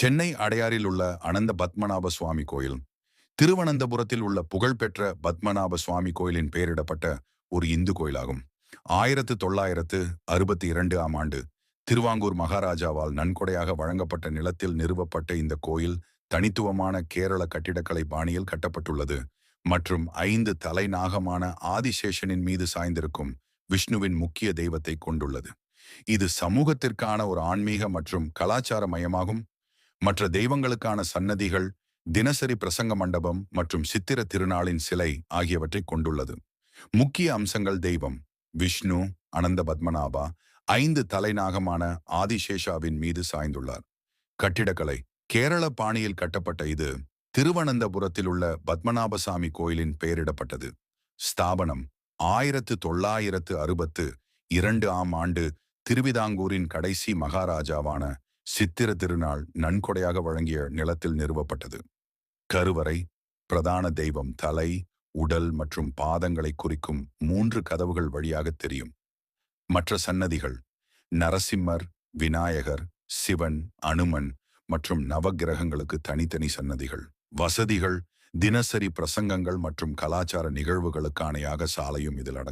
சென்னை அடையாறில் உள்ள அனந்த பத்மநாப சுவாமி கோயில். திருவனந்தபுரத்தில் உள்ள புகழ்பெற்ற பத்மநாப சுவாமி கோயிலின் பெயரிடப்பட்ட ஒரு இந்து கோயிலாகும். ஆயிரத்து தொள்ளாயிரத்து அறுபத்தி இரண்டு ஆம் ஆண்டு திருவாங்கூர் மகாராஜாவால் நன்கொடையாக வழங்கப்பட்ட நிலத்தில் நிறுவப்பட்ட இந்த கோயில் தனித்துவமான கேரள கட்டிடக்கலை பாணியில் கட்டப்பட்டுள்ளது. மற்றும் ஐந்து தலைநாகமான ஆதிசேஷனின் மீது சாய்ந்திருக்கும் விஷ்ணுவின் முக்கிய தெய்வத்தை கொண்டுள்ளது. இது சமூகத்திற்கான ஒரு ஆன்மீக மற்றும் கலாச்சார மையமாகும். மற்ற தெய்வங்களுக்கான சன்னதிகள் தினசரி பிரசங்க மண்டபம் மற்றும் சித்திர திருநாளின் சிலை ஆகியவற்றை கொண்டுள்ளது. முக்கிய அம்சங்கள் தெய்வம். விஷ்ணு அனந்த பத்மநாபா ஐந்து தலைநாகமான ஆதிசேஷாவின் மீது சாய்ந்துள்ளார். கட்டிடக்கலை. கேரள பாணியில் கட்டப்பட்ட இது திருவனந்தபுரத்தில் உள்ள பத்மநாபசாமி கோயிலின் பெயரிடப்பட்டது. ஸ்தாபனம் ஆயிரத்து தொள்ளாயிரத்து அறுபத்து இரண்டு ஆம் ஆண்டு திருவிதாங்கூரின் கடைசி மகாராஜாவான சித்திர திருநாள் நன்கொடையாக வழங்கிய நிலத்தில் நிறுவப்பட்டது. கருவறை பிரதான தெய்வம் தலை உடல் மற்றும் பாதங்களை குறிக்கும் மூன்று கதவுகள் வழியாக தெரியும். மற்ற சன்னதிகள் நரசிம்மர் விநாயகர் சிவன் அனுமன் மற்றும் நவக்கிரகங்களுக்கு தனித்தனி சன்னதிகள். வசதிகள் தினசரி பிரசங்கங்கள் மற்றும் கலாச்சார நிகழ்வுகளுக்கானையாக சாலையும் இதில் அடங்கும்.